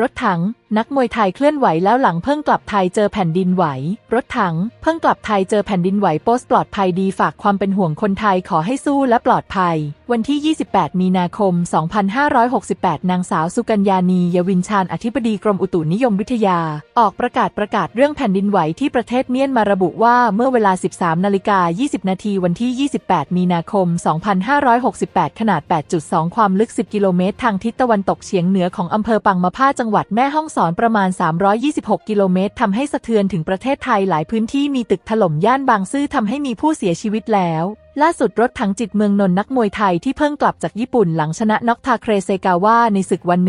รถถัง นักมวยไทยเคลื่อนไหวแล้วหลังเพิ่งกลับไทยเจอแผ่นดินไหว รถถัง เพิ่งกลับไทยเจอแผ่นดินไหวโพสต์ปลอดภัยดีฝากความเป็นห่วงคนไทยขอให้สู้และปลอดภัย วันที่ 28 มีนาคม 2568 นางสาวสุกัญญานียวินชาญอธิบดีกรมอุตุนิยมวิทยา ออกประกาศประกาศเรื่องแผ่นดินไหวที่ประเทศเมียนมาระบุว่าเมื่อเวลา 13นาฬิกา20 นาทีวันที่ 28 มีนาคม 2568 ขนาด 8.2 ความลึก 10 กิโลเมตร ทางทิศตะวันตกเฉียงเหนือของอำเภอปังมะผ้าจังหวัดแม่ฮ่องสอนประมาณ 326 กิโลเมตรทำให้สะเทือนถึงประเทศไทยหลายพื้นที่มีตึกถล่มย่านบางซื่อทำให้มีผู้เสียชีวิตแล้ว ล่าสุดรถถังจิตเมืองนนท์นักมวยไทยที่เพิ่งกลับจากญี่ปุ่นหลังชนะน็อกทาเครเซกาว่าในศึกวัน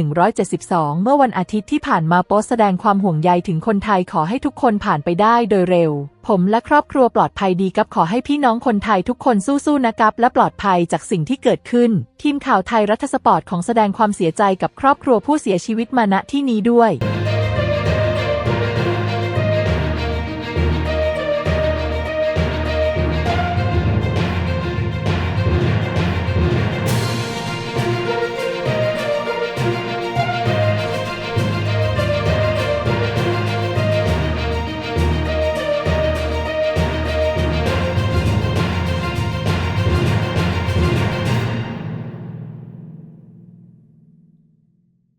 172 เมื่อวันอาทิตย์ที่ผ่านมาโพสแสดงความห่วงใยถึงคนไทยขอให้ทุกคนผ่านไปได้โดยเร็ว ผมและครอบครัวปลอดภัยดีกับขอให้พี่น้องคนไทยทุกคนสู้ๆนะครับ และปลอดภัยจากสิ่งที่เกิดขึ้น ทีมข่าวไทยรัฐสปอร์ตของแสดงความเสียใจกับครอบครัวผู้เสียชีวิตมาณที่นี้ด้วย